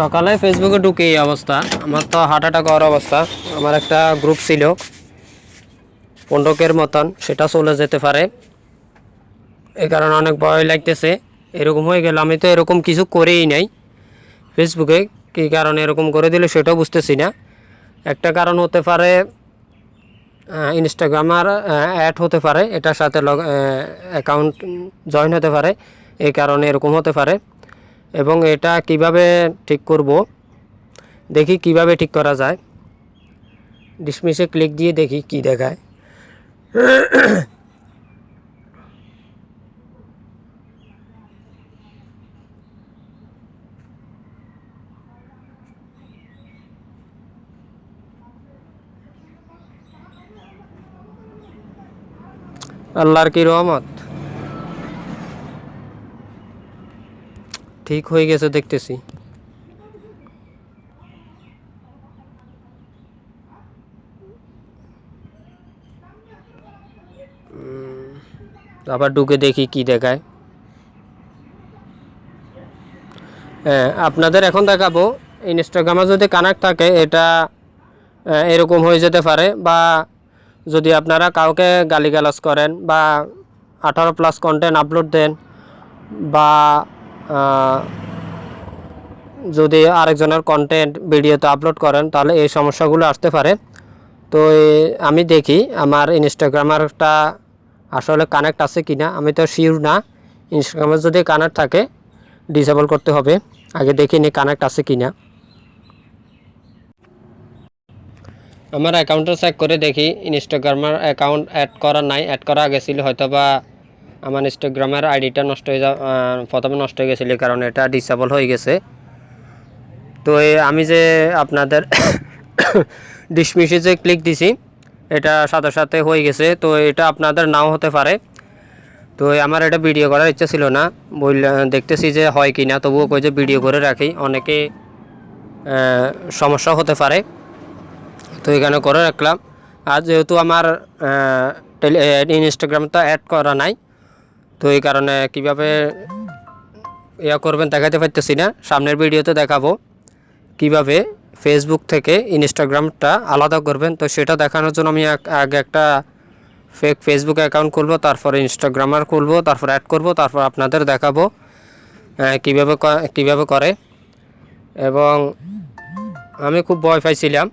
সকালে ফেসবুকে ঢুকে এই অবস্থা। আমার তো হার্ট অ্যাটাক হওয়ার অবস্থা। আমার একটা গ্রুপ ছিল, পণ্ডকের মতন, সেটা চলে যেতে পারে। এই কারণে অনেক ভয় লাগতেছে। এরকম হয়ে গেল আমি তো এরকম কিছু করেই নাই ফেসবুকে কী কারণে এরকম করে দিলে সেটাও বুঝতেছি না। একটা কারণ হতে পারে ইনস্টাগ্রামার অ্যাড হতে পারে। এটার সাথে লগ অ্যাকাউন্ট জয়েন হতে পারে। এই কারণে এরকম হতে পারে। এবং এটা কীভাবে ঠিক করব? দেখি কীভাবে ঠিক করা যায়। ডিসমিসে ক্লিক দিয়ে দেখি কি দেখায়। আল্লাহর কি রহমত? ঠিক হয়ে গেছে দেখতেছি। আবার ঢুকে দেখি কি দেখায়। হ্যাঁ আপনাদের এখন দেখাবো ইনস্টাগ্রামে যদি কানেক্ট থাকে, এটা এরকম হয়ে যেতে পারে, বা যদি আপনারা কাউকে গালিগালাজ করেন, বা আঠারো প্লাস কন্টেন্ট আপলোড দেন, বা যদি আরেকজনের কন্টেন্ট ভিডিওতে আপলোড করেন, তাহলে এই সমস্যাগুলো আসতে পারে। তো আমি দেখি আমার ইনস্টাগ্রামারটা আসলে কানেক্ট আছে কি না আমি তো শিওর না। ইনস্টাগ্রামে যদি কানেক্ট থাকে ডিসেবল করতে হবে। আগে দেখি নি কানেক্ট আছে কি না আমার অ্যাকাউন্টটা চেক করে দেখি। ইনস্টাগ্রামের অ্যাকাউন্ট অ্যাড করা নাই। অ্যাড করা গেছিল হয়তো বা আমার ইনস্টাগ্রামের আইডিটা নষ্ট হয়ে যা প্রথমে নষ্ট হয়ে গেছিল, কারণ এটা ডিসেবল হয়ে গেছে। তো আমি যে আপনাদের ডিসমিসে যে ক্লিক দিছি, এটা সাথে সাথে হয়ে গেছে, তো এটা আপনাদের নাও হতে পারে। তো আমার এটা ভিডিও করার ইচ্ছা ছিল না বললে দেখতেছি যে হয় কি না তবুও কই যে ভিডিও করে রাখি। অনেকে সমস্যা হতে পারে। তো এখানে করে রাখলাম। আর যেহেতু আমার ইনস্টাগ্রাম তো অ্যাড করা নাই তো এই কারণে কীভাবে ইয়া করবেন দেখাতে পারতেছি না। সামনের ভিডিওতে দেখাবো। কীভাবে ফেসবুক থেকে ইনস্টাগ্রামটা আলাদা করবেন, তো সেটা দেখানোর জন্য আমি আগে একটা ফেক ফেসবুক অ্যাকাউন্ট খুলবো, তারপরে ইনস্টাগ্রামার খুলবো, তারপর অ্যাড করব, তারপর আপনাদের দেখাবো কীভাবে কীভাবে করে। এবং আমি খুব ভয় পাইছিলাম।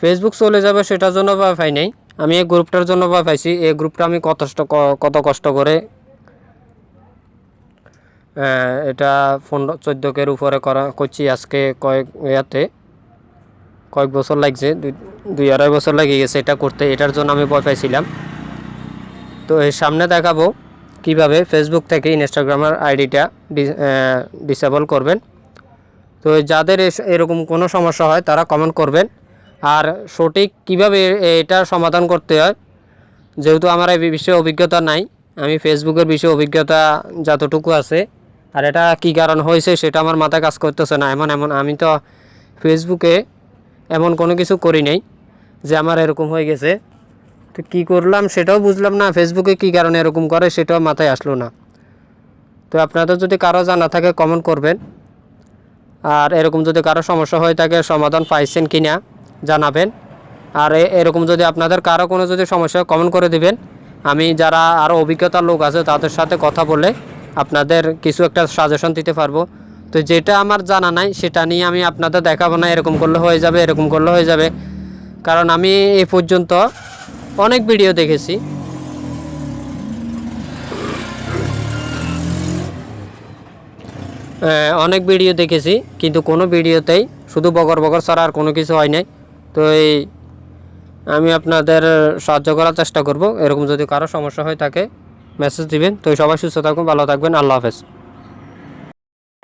ফেসবুক চলে যাবে সেটার জন্য ভয় পাই নাই। আমি এই গ্রুপটার জন্য ভয় পাইছি। এই গ্রুপটা আমি কত কত কষ্ট করে এটা পনেরো, চোদ্দোকের উপরে করা করছি আজকে কয়েক ইয়াতে। কয়েক বছর লাগছে, দুই দুই আড়াই বছর লেগে গেছে এটা করতে, এটার জন্য আমি ভয় পাইছিলাম। তো এর সামনে দেখাবো কীভাবে ফেসবুক থেকে ইনস্টাগ্রামের আইডিটা ডিসেবল করবেন। তো যাদের এরকম কোনো সমস্যা হয় তারা কমেন্ট করবেন। আর সঠিক কীভাবে এটার সমাধান করতে হয়, যেহেতু আমার এই বিষয়ে অভিজ্ঞতা নাই, আমি ফেসবুকের বিষয়ে অভিজ্ঞতা যতটুকু আছে, আর এটা কী কারণ হয়েছে সেটা আমার মাথায় কাজ করতেছে না, এমন এমন। আমি তো ফেসবুকে এমন কোনো কিছু করি নাই যে আমার এরকম হয়ে গেছে। তো কী করলাম সেটাও বুঝলাম না, ফেসবুকে কী কারণে এরকম করে সেটাও মাথায় আসলো না। তো আপনাদের যদি কারও জানা থাকে কমেন্ট করবেন। আর এরকম যদি কারও সমস্যা হয়ে থাকে, সমাধান পাইছেন কি না জানাবেন। আর এরকম যদি আপনাদের কারও কোনো যদি সমস্যা কমেন্ট করে দিবেন। আমি যারা আরও অভিজ্ঞতার লোক আছে, তাদের সাথে কথা বলে আপনাদের কিছু একটা সাজেশন দিতে পারব। তো যেটা আমার জানা নাই, সেটা নিয়ে আমি আপনাদের দেখাবো না, এরকম করলে হয়ে যাবে, এরকম করলে হয়ে যাবে। কারণ আমি এ পর্যন্ত অনেক ভিডিও দেখেছি। অনেক ভিডিও দেখেছি, কিন্তু কোনো ভিডিওতেই শুধু বগর বগর ছাড়া আর কোনো কিছু হয় নাই। তো এই আমি আপনাদের সাহায্য করার চেষ্টা করব। এরকম যদি কারও সমস্যা হয়ে থাকে মেসেজ দিবেন। তো সবাই সুস্থ থাকুন, ভালো থাকবেন। আল্লাহ হাফেজ।